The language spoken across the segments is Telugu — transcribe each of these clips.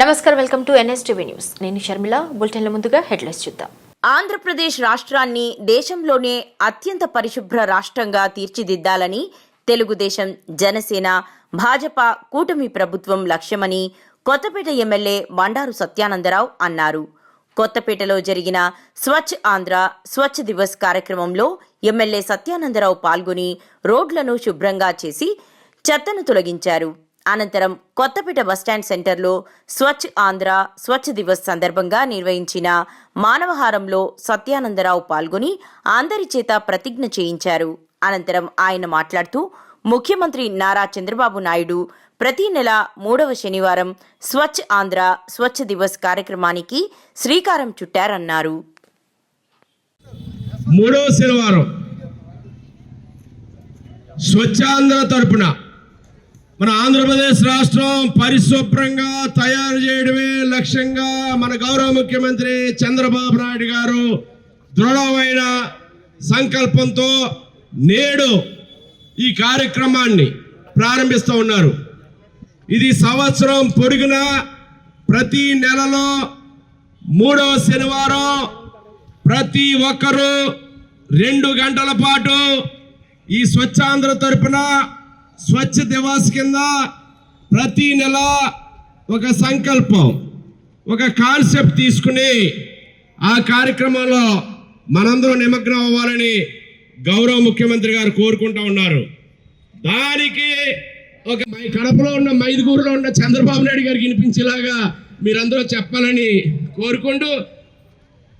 నమస్కారం వెల్కమ్ టు ఎన్ఎస్టీవీ న్యూస్. నేను షర్మిల. బులెటిన్ల ముందుగా హెడ్లైన్స్ చూద్దాం. ఆంధ్రప్రదేశ్ రాష్ట్రాన్ని దేశంలోనే అత్యంత పరిశుభ్ర రాష్ట్రంగా తీర్చిదిద్దాలని తెలుగుదేశం జనసేన భాజపా కూటమి ప్రభుత్వం లక్ష్యమని కొత్తపేట ఎమ్మెల్యే బండారు సత్యానందరావు అన్నారు. కొత్తపేటలో జరిగిన స్వచ్ఛ ఆంధ్ర స్వచ్ఛ దివస్ కార్యక్రమంలో ఎమ్మెల్యే సత్యానందరావు పాల్గొని రోడ్లను శుభ్రంగా చేసి చెత్తను తొలగించారు. అనంతరం కొత్తపేట బస్టాండ్ సెంటర్లో స్వచ్ఛ ఆంధ్ర స్వచ్ఛ దివస్ సందర్భంగా నిర్వహించిన మానవహారంలో సత్యానందరావు పాల్గొని అందరి చేత ప్రతిజ్ఞ చేయించారు. అనంతరం ఆయన మాట్లాడుతూ ముఖ్యమంత్రి నారా చంద్రబాబు నాయుడు ప్రతి నెల మూడవ శనివారం స్వచ్ఛ ఆంధ్ర స్వచ్ఛ దివస్ కార్యక్రమానికి శ్రీకారం చుట్టారన్నారు. మూడవ శనివారం స్వచ్ఛాంధ్ర తరపున మన ఆంధ్రప్రదేశ్ రాష్ట్రం పరిశుభ్రంగా తయారు చేయడమే లక్ష్యంగా మన గౌరవ ముఖ్యమంత్రి చంద్రబాబు నాయుడు గారు దృఢమైన సంకల్పంతో నేడు ఈ కార్యక్రమాన్ని ప్రారంభిస్తూ ఉన్నారు. ఇది సంవత్సరం పొరుగున ప్రతి నెలలో మూడవ శనివారం ప్రతి ఒక్కరూ రెండు గంటల పాటు ఈ స్వచ్ఛాంధ్ర తరపున స్వచ్ఛ దివాస్ కింద ప్రతి నెల ఒక సంకల్పం ఒక కాన్సెప్ట్ తీసుకుని ఆ కార్యక్రమంలో మనందరం నిమగ్నం అవ్వాలని గౌరవ ముఖ్యమంత్రి గారు కోరుకుంటా ఉన్నారు. దానికి ఒక మై- కడపలో ఉన్న మైదుగూరులో ఉన్న చంద్రబాబు నాయుడు గారికి వినిపించేలాగా మీరందరూ చెప్పాలని కోరుకుంటూ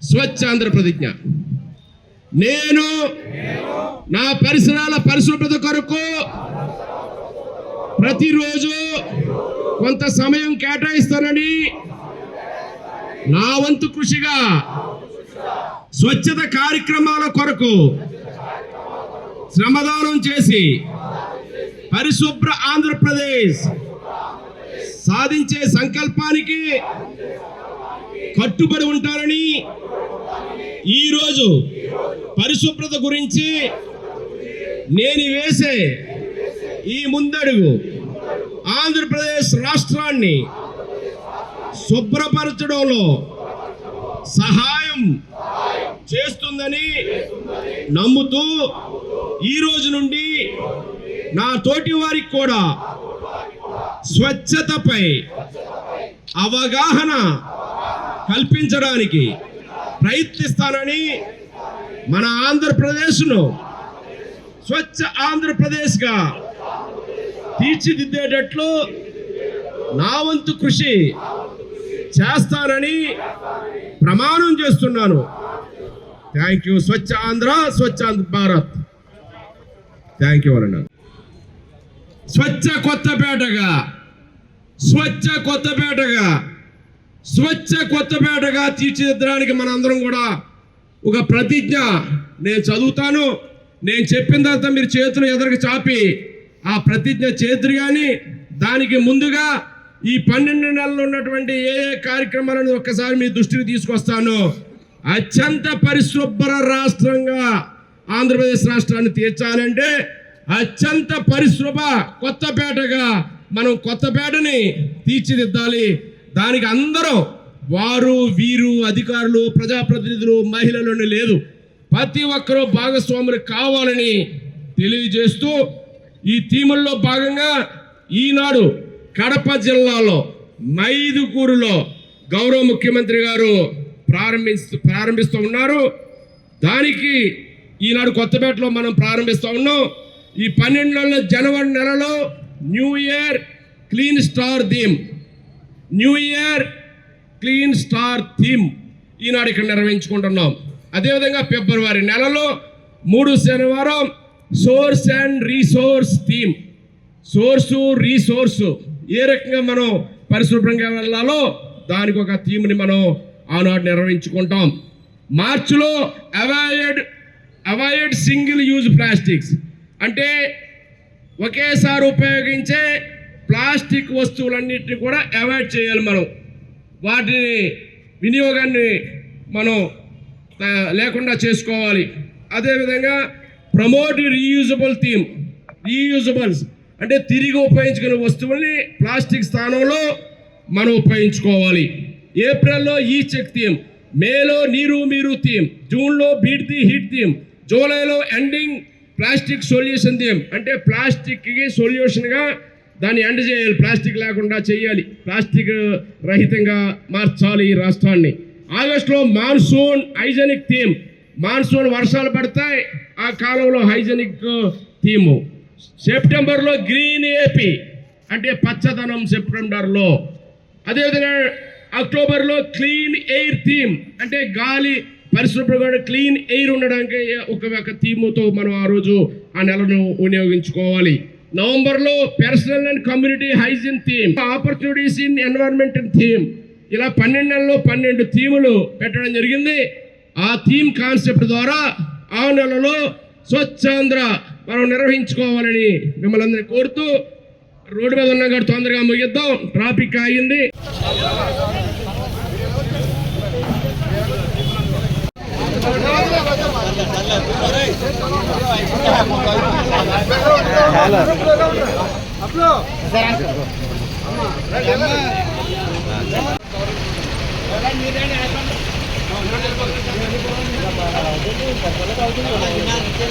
స్వచ్ఛ ఆంధ్ర ప్రతిజ్ఞ నేను నా పరిసరాల పరిశుభ్రత కొరకు ప్రతిరోజు కొంత సమయం కేటాయిస్తానని నా వంతు కృషిగా స్వచ్ఛత కార్యక్రమాల కొరకు శ్రమదానం చేసి పరిశుభ్ర ఆంధ్రప్రదేశ్ సాధించే సంకల్పానికి కట్టుబడి ఉంటారని ఈరోజు పరిశుభ్రత గురించి నేను వేసే ఈ ముందడుగు ఆంధ్రప్రదేశ్ రాష్ట్రాన్ని శుభ్రపరచడంలో సహాయం చేస్తుందని నమ్ముతూ ఈ రోజు నుండి నా తోటి వారికి కూడా స్వచ్ఛతపై అవగాహన కల్పించడానికి ప్రయత్నిస్తానని మన ఆంధ్రప్రదేశ్ను స్వచ్ఛ ఆంధ్రప్రదేశ్గా తీర్చిదిద్దేటట్లు నా వంతు కృషి చేస్తానని ప్రమాణం చేస్తున్నాను. Thank you Swachh Andhra Swachh Bharat. Thank you అన్న స్వచ్ఛ కొత్తపేటగా స్వచ్ఛ కొత్తపేటగా స్వచ్ఛ కొత్తపేటగా తీర్చిదిద్దడానికి మనందరం కూడా ఒక ప్రతిజ్ఞ. నేను చదువుతాను. నేను చెప్పిన తర్వాత మీరు చేతులు ఎదురుకు చాపి. ఆ ప్రతిజ్ఞ చేతురు కానీ దానికి ముందుగా ఈ పన్నెండు నెలలు ఉన్నటువంటి ఏ ఏ కార్యక్రమాలను ఒక్కసారి మీ దృష్టికి తీసుకొస్తాను. అత్యంత పరిశుభ్ర రాష్ట్రంగా ఆంధ్రప్రదేశ్ రాష్ట్రాన్ని తీర్చాలంటే అత్యంత పరిశుభ్ర కొత్తపేటగా మనం కొత్తపేటని తీర్చిదిద్దాలి. దానికి అందరూ వారు వీరు అధికారులు ప్రజాప్రతినిధులు మహిళలను లేదు. ప్రతి ఒక్కరూ భాగస్వాములు కావాలని తెలియజేస్తూ ఈ థీముల్లో భాగంగా ఈనాడు కడప జిల్లాలో మైదుకూరులో గౌరవ ముఖ్యమంత్రి గారు ప్రారంభిస్తూ ప్రారంభిస్తూ ఉన్నారు. దానికి ఈనాడు కొత్తపేటలో మనం ప్రారంభిస్తూ ఉన్నాం. ఈ పన్నెండు నెలల జనవరి నెలలో new year clean star theme. New year clean star theme ఈనాడు ఇక్కడ నిర్వహించుకుంటున్నాం. అదేవిధంగా ఫిబ్రవరి నెలలో మూడు శనివారం source and resource theme. Source resource. ఏ రకంగా మనం పరిశుభ్రంగా వెళ్ళాలో దానికి ఒక థీమ్ని మనం ఆనాడు నిర్వహించుకుంటాం. మార్చిలో avoid avoid single use plastics. అంటే ఒకేసారి ఉపయోగించే ప్లాస్టిక్ వస్తువులన్నింటినీ కూడా అవాయిడ్ చేయాలి మనం. వాటిని వినియోగాన్ని మనం లేకుండా చేసుకోవాలి. అదేవిధంగా ప్రమోట్ రీయూజబుల్ థీమ్ రీయూజబుల్స్ అంటే తిరిగి ఉపయోగించుకునే వస్తువుల్ని ప్లాస్టిక్ స్థానంలో మనం ఉపయోగించుకోవాలి. ఏప్రిల్లో ఈ చెక్ థీమ్ మేలో నీరు మీరు థీమ్ జూన్లో బీట్ ది హీట్ థీమ్ జూలైలో ఎండింగ్ ప్లాస్టిక్ సొల్యూషన్ థీమ్ అంటే ప్లాస్టిక్కి సొల్యూషన్గా దాన్ని ఎండ్ చేయాలి. ప్లాస్టిక్ లేకుండా చేయాలి. ప్లాస్టిక్ రహితంగా మార్చాలి ఈ రాష్ట్రాన్ని. ఆగస్టులో మాన్సూన్ హైజెనిక్ థీమ్ మాన్సూన్ వర్షాలు పడతాయి. ఆ కాలంలో హైజెనిక్ థీము సెప్టెంబర్లో గ్రీన్ ఏపీ. అంటే పచ్చదనం సెప్టెంబర్లో. అదేవిధంగా అక్టోబర్లో క్లీన్ ఎయిర్ థీమ్ అంటే గాలి పరిశుభ్రంగా క్లీన్ ఎయిర్ ఉండడానికి ఒక ఒక థీముతో మనం ఆ రోజు ఆ నెలను వినియోగించుకోవాలి. నవంబర్లో personal and community hygiene theme opportunities in environment theme ఇలా పన్నెండు నెలల్లో పన్నెండు థీములు పెట్టడం జరిగింది. ఆ థీమ్ కాన్సెప్ట్ ద్వారా ఆ నెలలో స్వచ్ఛాంధ్ర మనం నిర్వహించుకోవాలని మిమ్మల్ని అందరినీ కోరుతూ రోడ్డు మీద ఉన్న కాబట్టి తొందరగా ముగిద్దాం. ట్రాఫిక్ ఆగింది. అవుతుంది